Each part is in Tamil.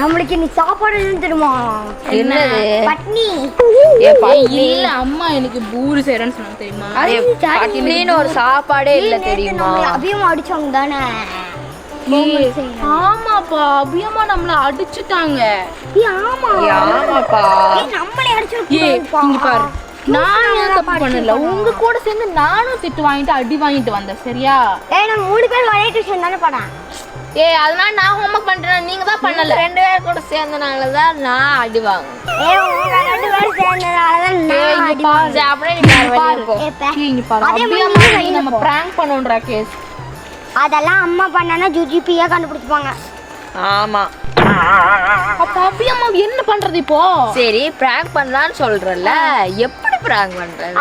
நம்மளுக்கு இன்னைக்கு சாப்பாடு என்ன தெரியுமா? என்னது? பட்னி. இல்ல அம்மா எனக்கு பூரி செய்யறேன்னு சொன்னாங்க தெரியுமா? ஏ, பட்டினின்னு ஒரு சாப்பாடே இல்ல தெரியுமா? அபியம் அடிச்சவங்க தானே. ஆமாப்பா அபியம்மா நம்மள அடிச்சுட்டாங்க. ஏய், ஆமா. ஆமாப்பா. நம்மளே அடிச்சிருக்கோம் இங்க பாரு. நான் தப்பு பண்ணல? உங்க கூட சேர்ந்து நானும் திட்டு வாங்கிட்டு அடி வாங்கிட்டு வந்தேன் சரியா? ஏய் நம்ம மூணு பேர் ஒரே டியூஷன் தானே போனேன் ஏய் அதனால நான் ஹோம்ஒர்க் பண்றேன்? நீங்க தான் பண்ணல. ரெண்டு பேர் கூட சேர்ந்தனால தான் நான் அடி வாங்குவேன் அதெல்லாம் அம்மா பண்ணனா ஜுஜிபியா கண்டுபிடிச்சுப்பாங்க. ஆமா. அப்ப அபி அம்மா என்ன பண்றது இப்போ? சரி பிராங்க் பண்ணலாம்னு சொல்றல எப்படி பிராங்க் பண்றது?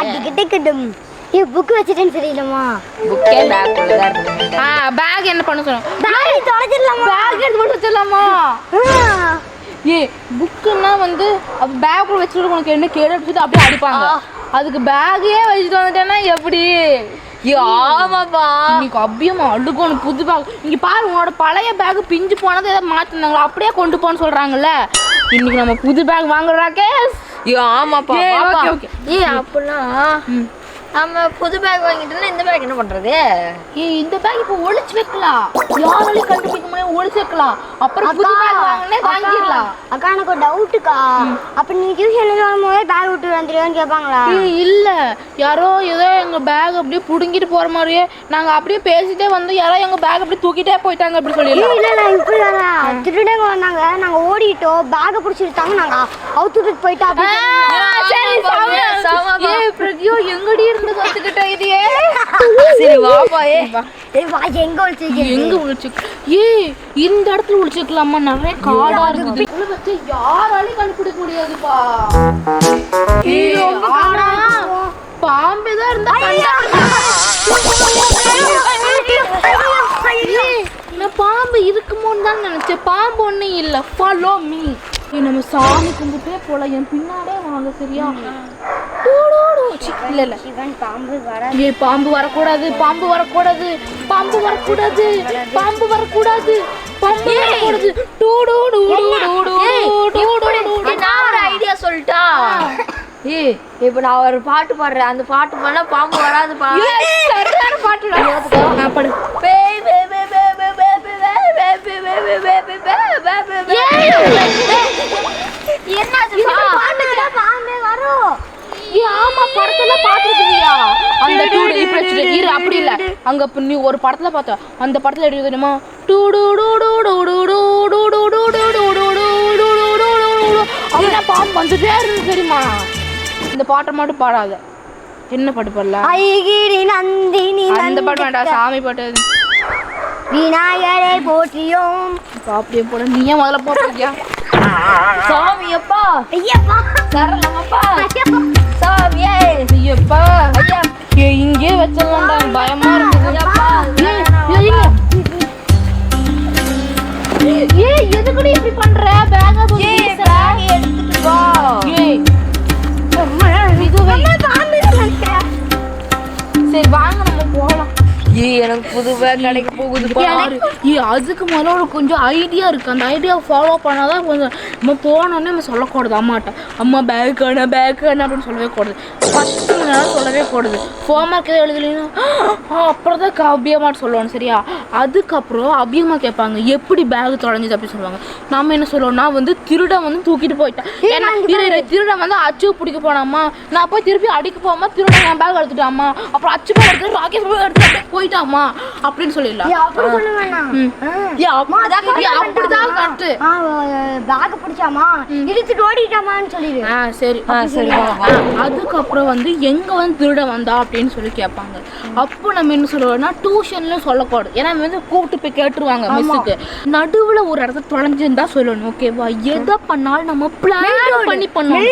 ஏய் புக் வச்சுட்டேன்னு சரியில்லைம்மா புக்கே பேக்குள்ள தான் இருக்கு ஆ பேக் என்ன பண்ண சொன்னோம்? பேக் தொலைச்சிடலாமா? பேக் எடுத்து போட்டு வச்சிடலாமா? ஏ புக்குன்னா வந்து அப்ப பேக் வச்சுட்டு உனக்கு என்ன கேடு வச்சுட்டு அப்படியே அடிப்பாங்க. அதுக்கு பேக்கே வச்சுட்டு வந்துட்டேன்னா எப்படி? ஆமாப்பா. இன்னைக்கு அபியமா அழுகணும் புது பேக் இங்க பாரு உன்னோட பழைய பேக் பிஞ்சு போனதை ஏதாவது மாத்தினாங்களா அப்படியே கொண்டு போன்னு சொல்றாங்கல்ல. இன்னைக்கு நம்ம புது பேக் வாங்குறா கேஸ்? ஐயோ ஆமாப்பா. okay, okay. ஏய் அப்படின்னா நம்ம புது பேக் வாங்கிட்டோம்னா இந்த பேக் என்ன பண்றது? ஏய் இந்த பேக் இப்போ ஒளிச்சு வைக்கலாம். யாராலையும் கண்டுபிடிக்க முடியாது ஒளிச்சு வைக்கலாம். அப்புறம் புது பேக் வாங்கினே வாங்கிடலாம். அக்கா எனக்கு ஒரு டவுட்டுக்கா அப்ப நீ டியூஷன்ல வரும்போது பேக் விட்டு வந்துருவேன்னு கேட்பாங்களா இல்லை. யாரோ ஏதோ எங்கள் பேக் அப்படியே பிடுங்கிட்டு போகிற மாதிரியே நாங்கள் அப்படியே பேசிட்டே வந்து யாரோ எங்கள் பேக் அப்படியே தூக்கிட்டே போயிட்டாங்க அப்படி சொல்லி இல்லை நான் இப்படி தானே திருடங்க வந்தாங்க. நாங்கள் ஓடிட்டோம். பேக்கை பிடிச்சிருக்காங்க நாங்கள் அவுத்துட்டு போயிட்டா ஏ பிரதியோ எங்கடி இருந்து கற்றுக்கிட்ட இதையே சரி வாப்பா ஏ. எங்க ஒழிச்சு எங்க ஒழிச்சு இந்த இடத்துல ஒழிச்சுக்கலாமா நிறைய காடா இருக்குது. யாராலையும் கண்டுபிடிக்க முடியாதுப்பா. பாம்பு தான் இருந்தா நான் பாம்பு இருக்குமோன்னு தான் நினைச்சேன். பாம்பு ஒண்ணும் இல்ல. ஃபாலோ மீ நம்ம சாமி கும்பிட்டே போல என் பின்னாடியே வாங்க சரியா? இல்ல இல்ல. பாம்பு வர ஏய் பாம்பு வரக்கூடாது. பாம்பு வரக்கூடாது. பாம்பு வரக்கூடாது. பாம்பு வரக்கூடாது. பாம்பு வரக்கூடாது. டூ டூ டூ டூ டூ டூ டூ டூ. நான் ஒரு ஐடியா சொல்லிட்டா ஏய் இப்போ நான் ஒரு பாட்டு பாடுறேன் அந்த பாட்டு பாடினா பாம்பு ஏய், சரியான பாட்டுடா. நான் பாடு. வரும் ஏய், ஆமா படத்துல பாத்துருக்கியா அந்த டூ இப்ப வச்சுட்டு இரு அப்படி இல்ல அங்க இப்ப நீ ஒரு படத்துல பார்த்த அந்த படத்துல எப்படி தெரியுமா டூ டூ டூ டூ டூ டூ டூ டூ டூ டூ டூ டூ டூ டூ டூ டூ டூ டூ டூ. அப்படின்னா பாம்பு வந்துட்டே இருந்து தெரியுமா இந்த பாட்டை மட்டும் பாடாத. என்ன பாட்டு பாடல. ஐகிரி நந்தினி அந்த பாட்டு வேண்டாம் சாமி பாட்டு. விநாயகரை போற்றியோம். அப்படியே போட. நீ ஏன் முதல்ல போட்டிருக்கியா? சாமி அப்பா ஐயப்பா. சரளமப்பா. சாமியே. ஐயப்பா. ஐயா இங்கே வச்சிடலாம்டா பயமா இருக்குது. ஏய் எதுக்குடி இப்படி பண்ற? பேக ஏய் பேக் எடுத்துட்டு வா. ஏய். எனக்கு புது பேக் கிடைக்க? ஏய் அதுக்கு முதல்ல ஒரு கொஞ்சம் ஐடியா இருக்கு. அந்த ஐடியா ஃபாலோ பண்ணாதான் கொஞ்சம் நம்ம போனோடனே நம்ம சொல்லக்கூடாது. அம்மாட்ட அம்மா பேக் அண்ணா பேக் அண்ணா அப்படின்னு சொல்லவே கூடாது. பத்து மணி நேரம் சொல்லவே கூடாது. ஹோம்ஒர்க் எதாவது எழுதலைன்னா அப்புறம் தான் அபியம்மாட்ட சொல்லணும் சரியா? அதுக்கப்புறம் அபியம்மா கேட்பாங்க எப்படி பேக் தொலைஞ்சது? அப்படின்னு சொல்லுவாங்க. நம்ம என்ன சொல்லுவோம்னா வந்து திருடன் வந்து தூக்கிட்டு போயிட்டான். ஏன்னா திருடன் வந்து அச்சு பிடிக்க போனாமா நான் போய் திருப்பி அடிக்க போகாம திருடன் என் பேக் எடுத்துட்டாமா அப்புறம் அச்சு பேக் எடுத்து ராக்கெட் பேக் எடுத்து போயிட்டாமா அப்படின்னு சொல்லிடலாம். அப்படி சொல்ல வேணாம். அப்படிதான் ஏய், அப்படிதான் கரெக்ட் பேக பிடிச்சாமா? இழுத்துட்டு ஓடிட்டாமான்னு சொல்லிடு. ஆ சரி. சரி, அதுக்கப்புறம் வந்து எங்க வந்து திருட வந்தா அப்படின்னு சொல்லி கேட்பாங்க. அப்போ நம்ம என்ன சொல்லுவோம்னா டியூஷன்ல சொல்லக்கூடாது. ஏன்னா வந்து கூப்பிட்டு போய் கேட்டுருவாங்க மிஸ்ஸுக்கு நடுவுல ஒரு இடத்துல தொலைஞ்சிருந்தா சொல்லணும் ஓகேவா எதை பண்ணாலும் நம்ம பிளான் பண்ணி பண்ணணும்.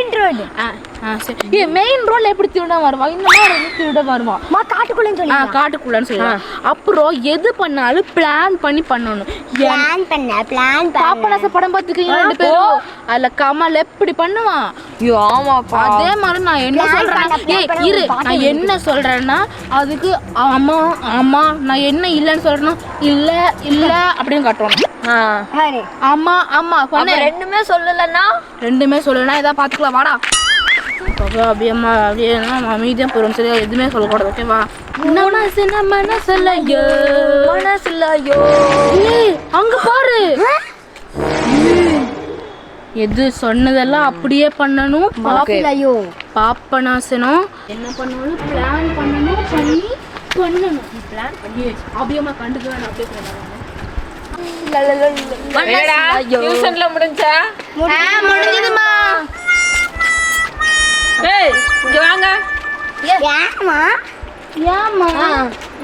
சரி. ஏ மெயின் ரோட்ல எப்படி திருட வருவான் இந்த மாதிரி வந்து திருட வருவான் மா காட்டுக்குள்ளேன்னு ஆ சொல்லி காட்டுக்குள்ளன்னு சொல்லுவான் அப்புறம் எது பண்ணாலும் பிளான் பண்ணி பண்ணணும். பிளான் பண்ண பிளான் பாப்பனாச படம் பார்த்துக்கீங்க ரெண்டு பேரும்? அதுல கமல் எப்படி பண்ணுவான் ஐயோ ஆமாப்பா. அதே மாதிரி நான் என்ன சொல்றேன் ஏய் பண்ண இரு. நான் என்ன சொல்றேன்னா அதுக்கு அம்மா அம்மா நான் என்ன இல்லைன்னு சொல்றேன்னா இல்ல இல்ல அப்படின்னு காட்டுறோம் ஆ. அம்மா அம்மா அப்ப பண்ணு ரெண்டுமே சொல்லலன்னா? ரெண்டுமே சொல்லணும் ஏதாவது பார்த்துக்கலாம் வாடா. அப்போ அப்படியே அம்மா அப்படியே அமைதியாக போகிறோம் சரியா எதுவுமே சொல்லக்கூடாது ஓகேவா மனசு நம்ம மனசுலையோ மனசுலையோ அங்க பாரு. எது சொன்னதெல்லாம் அப்படியே பண்ணணும். ஐயோ பாப்பனாசனம் என்ன பண்ணணும்? பிளான் பண்ணணும் பண்ணி பண்ணணும். பிளான் பண்ணி அப்படியேம்மா கண்டுக்க வேணாம் அப்படியே பண்ணணும் முடிஞ்சா? முடிஞ்சதுமா ஏமா ஏமா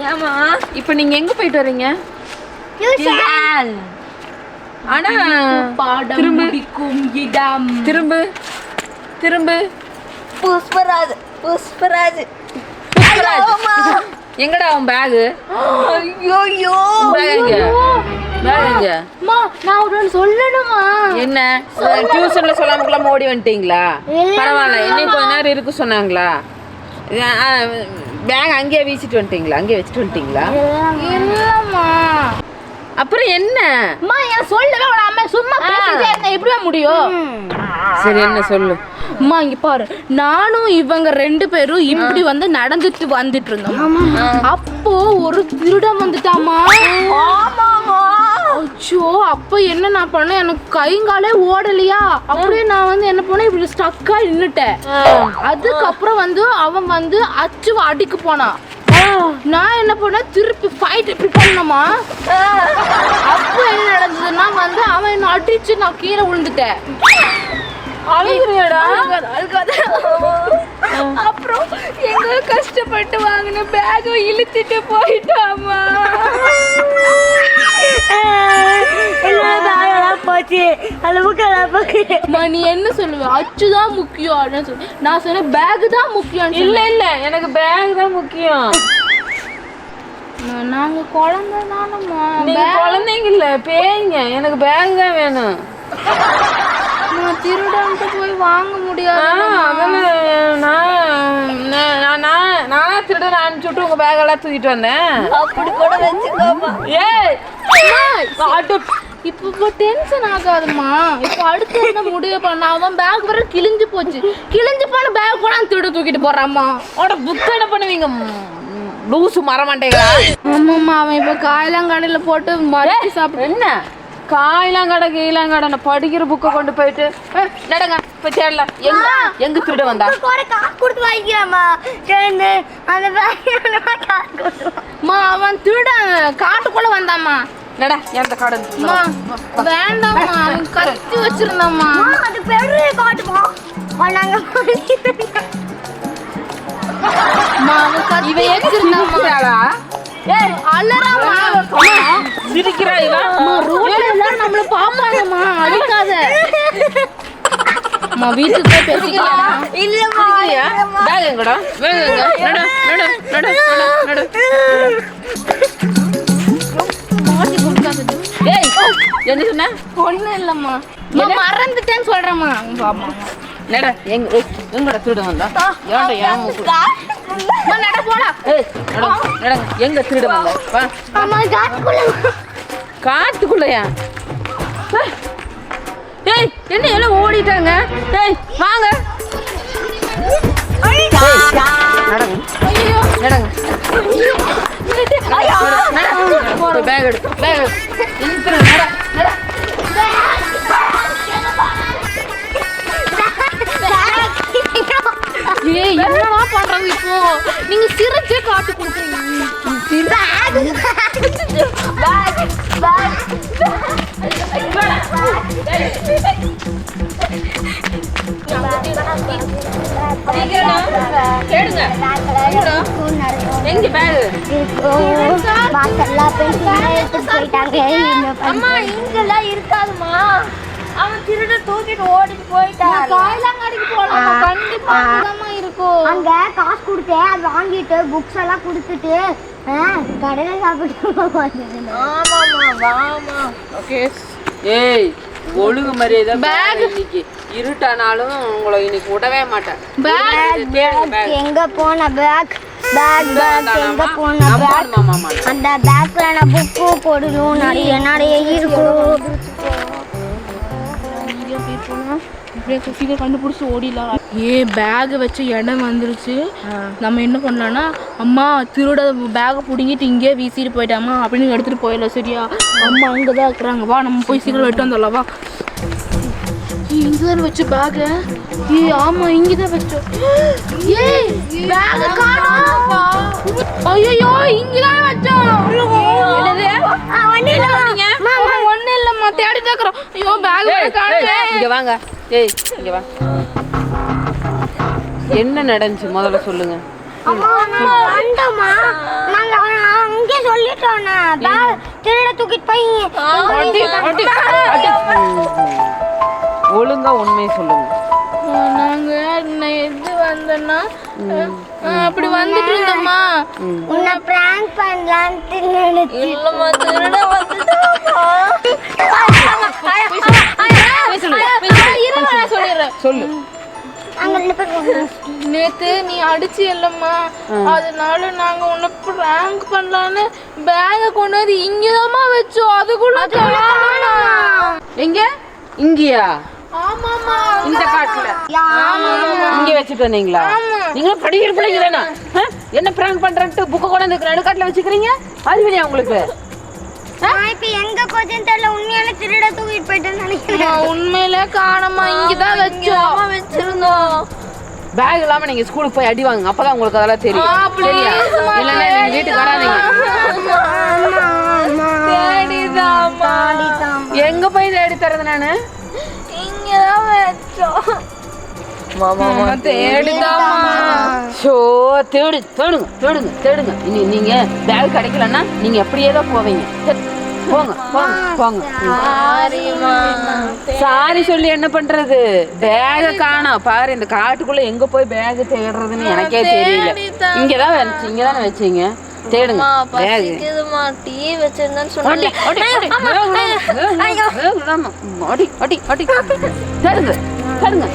ஏமா இப்போ நீங்க எங்க போயிட்டு வர்றீங்க டியூஷன் ஆனா பாடம் திரும்ப. இடம். திரும்ப திரும்ப. புஷ்பராஜ் புஷ்பராஜ். எங்கடா உன் பேகு ஐயோ பேக் எங்க? பேக் எங்க? அம்மா நான் ஒரு சொல்லணுமா? என்ன? டியூஷன்ல சொல்லாமக்குலாம் ஓடி வந்துட்டீங்களா? பரவாயில்ல இன்னும் கொஞ்ச நேரம் இருக்கு சொன்னாங்களா? பேக் அங்கேயே வீசிட்டு வந்துட்டீங்களா? அங்கேயே வச்சுட்டு வந்துட்டீங்களா? இல்லம்மா. அப்புறம் என்ன? அம்மா எனக்கு சொல்லவே விடாம சும்மா பேசிட்டே இருந்தேன் எப்படியா முடியும்? சரி என்ன சொல்லு? அம்மா இங்க பாரு. நானும் இவங்க ரெண்டு பேரும் இப்படி வந்து நடந்துட்டு வந்துட்டு இருந்தோம். அப்போ ஒரு திருடன் வந்துட்டாமா அச்சோ அப்போ என்ன நான் பண்ணேன்? எனக்கு கைங்காலே ஓடலையா? அப்படியே நான் வந்து என்ன பண்ணேன்? இப்படி ஸ்டக்கா நின்னுட்டேன். அதுக்கப்புறம் வந்து அவன் வந்து அச்சுவ அடிக்க போனான் நான் என்ன பண்ணேன்? திருப்பி ஃபைட் இப்படி பண்ணமா அப்போ என்ன நடந்ததுன்னா வந்து அவன் என்ன அடிச்சு நான் கீழே விழுந்துட்டேன். அழுகுறியாடா? அப்புறம் எங்க கஷ்டப்பட்டு வாங்கின பேக இழுத்துட்டு போயிட்டாமா போச்சு நீ என்ன சொல்லுவ? அச்சு தான் முக்கியம் அப்படின்னு சொல்லி. நான் சொன்னேன் பேக் தான் முக்கியம் இல்ல இல்ல. எனக்கு பேக் தான் முக்கியம். நாங்க குழந்தை தானம்மா. குழந்தைங்க இல்ல பேய்ங்க. எனக்கு பேக் தான் வேணும். நான் திருடன்ட்டு போய் வாங்க முடியாது. நான் நான் நான் திருடன் அனுப்பிச்சுட்டு உங்க பேக் எல்லாம் தூக்கிட்டு வந்தேன். அப்படி கூட வச்சுக்கோமா. ஏய்! இப்போ இப்போ டென்ஷன் ஆகாதும்மா. இப்போ அடுத்து என்ன முடிவு பண்ண? அவன் பேக் வர கிழிஞ்சு போச்சு. கிழிஞ்சு போன பேக் கூட அவன் திருட தூக்கிட்டு போறாம்மா. உட புக் என்ன பண்ணுவீங்க? லூசு மரமாட்டேங்களா ஆமாம்மா அவன் இப்போ காயலாங்கடையில் போட்டு மறைச்சி சாப்பிட்டு என்ன? காயிலாங்கடை கீழாங்கடை நான் படிக்கிற புக்கை கொண்டு போயிட்டு நடங்க போய் தேடலாம் எங்க எங்க திருட வந்தா? காசு கொடுத்து வாங்கிக்கலாமா சேர்ந்து அந்த அம்மா அவன் திருடன் காட்டுக்குள்ள வந்தாம்மா. நட எந்த காடு அம்மா வேண்டாம்மா அவன் கத்தி வச்சிருந்தாம்மா. அம்மா, அது பெரிய காட்டுமா நாங்க அவன் கத்தி வச்சிருந்தாம்மா ஏய் அலறாமா சிரிக்கிறா ரோட்ல நம்மள பாப்பாங்கம்மா அடிக்காத. அம்மா வீட்டுக்கு போய் பேசிக்கலாம்? இல்லம்மா பேக் எங்கடா பேக் எங்க நட நட நட நட நட. மாட்டி கொடுக்காது ஏய் என்ன சொன்ன? ஒண்ணும் இல்லம்மா. நான் மறந்துட்டேன்னு சொல்றேம்மா. ஏன் மூக்கு அம்மா நட போடா ஏய் நட நடங்க எங்க திருட வந்தா வா அம்மா காட்டுக்குள்ள காட்டுக்குள்ளயா ஏய், என்ன எல்லாம் ஓடிட்டாங்க ஏய் வாங்க நடங்க பேக் எடு பேக் எடு நட நட ஏய் என்னடா பண்றது இப்போ? நீங்க சிரிச்சே காட்டு கொடுக்குறீங்க. எங்க என்ன அம்மா இங்கெல்லாம் இருக்காதுமா அவன் திருட தூக்கிட்டு ஓடிட்டு போயிட்டான். காயிலாங்கடிக்கு போலாம் கண்டிப்பா கொடுத்தேன் அது வாங்கிட்டு புக்ஸ் எல்லாம் கொடுத்துட்டு கடையில சாப்பிட்டு வந்துட்டேன். ஆமாமா வாமா ஓகே ஏய் ஒழுங்கு மரியாதை. இன்னைக்கு. இருட்டானாலும் உங்களை இன்னைக்கு விடவே மாட்டேன். Bag bag. எங்க போன பேக் பேக் பேக் எங்க போன பேக் மாமா அந்த பேக்ல நான் புக்கு போடணும். நிறைய நிறைய இருக்கும். இப்படியே சீக்கிரம் கண்டுபிடிச்சி ஓடிடலாம். ஏ பேக் வச்ச இடம் வந்துருச்சு. நம்ம என்ன பண்ணலாம்னா அம்மா திருட பேக்கை பிடுங்கிட்டு இங்கேயே வீசிட்டு போயிட்டாமா அப்படின்னு எடுத்துட்டு போயிடலாம் சரியா? அம்மா அங்கே தான் இருக்கிறாங்க. வா நம்ம போய் சீக்கிரம் வெட்டு வந்துடலாம் வா. இங்கே தான் வச்ச பேகு ஏ ஆமா இங்கே தான் வச்சோம் ஏய் பேக் காணோம். ஐயோ இங்கே தான் வச்சோம் என்னது? ஒண்ணு இல்லம்மா. தேடி தாக்குறோம் ஐயோ பேக் காணோம். இங்க வாங்க. ஏய் இங்க வா. என்ன நடந்துச்சு முதல்ல சொல்லுங்க. ஒழுங்கா உண்மையை சொல்லுங்க நாங்க எது வந்தேன்னா அஹ், அப்படி வந்துட்டு இருந்தோம்மா உன்னை பிராங்க் பண்ணலான்ட்டு நினைச்சு இல்லம்மா திருட வந்துட்டாமா சொல்லு நேத்து நீ அடிச்சு இல்லம்மா. அதனால நாங்க உன்னை ப்ராங்க் பண்ணலான்னு பேக கொண்டு வந்து இங்கதாம்மா வச்சோம். அதுக்குள்ள காணோம். எங்க? இங்கயா? இந்த காட்டுல. இங்க வச்சுட்டு வந்தீங்களா? நீங்களும் படிக்கிற பிள்ளைங்க தானே? என்ன பிராங்க் பண்றேன்ட்டு புக்கை கொண்டு வந்து நடுக்காட்டுல வச்சுக்கிறீங்க? அறிவிலையா உங்களுக்கு? இப்ப எங்க போச்சுன்னு தெரியல. உண்மையால திருட தூக்கிட்டு போயிட்டேன்னு நினைக்கிறேன். உண்மையிலே காணோம்மா. இங்கதான் பேக் இல்லாம நீங்க ஸ்கூலுக்கு போய் அடி வாங்க அப்பதான் உங்களுக்கு அதெல்லாம் தெரியும். சரியா. இல்லைன்னா நீங்க வீட்டுக்கு வராதீங்க. எங்க போய் தேடி தரது நானு? தேடுங்க தேடுங்க தேடுங்க. இனி நீங்க பேக் கிடைக்கலன்னா நீங்க அப்படியே தான் போவீங்க. சரி, போங்க போங்க போங்க. சாரி சொல்லி என்ன பண்றது? பேக காணோம் பாரு இந்த காட்டுக்குள்ள எங்க போய் பேக் தேடுறதுன்னு எனக்கே தெரியல. இங்கதான் வச்சு இங்க தானே வச்சீங்க? தேடுங்க. பசிக்குதுமா டீ வச்சிருந்தேன்னு சொன்னேன் அடி, அடி. அடி, அடி. தேடுங்க, தேடுங்க,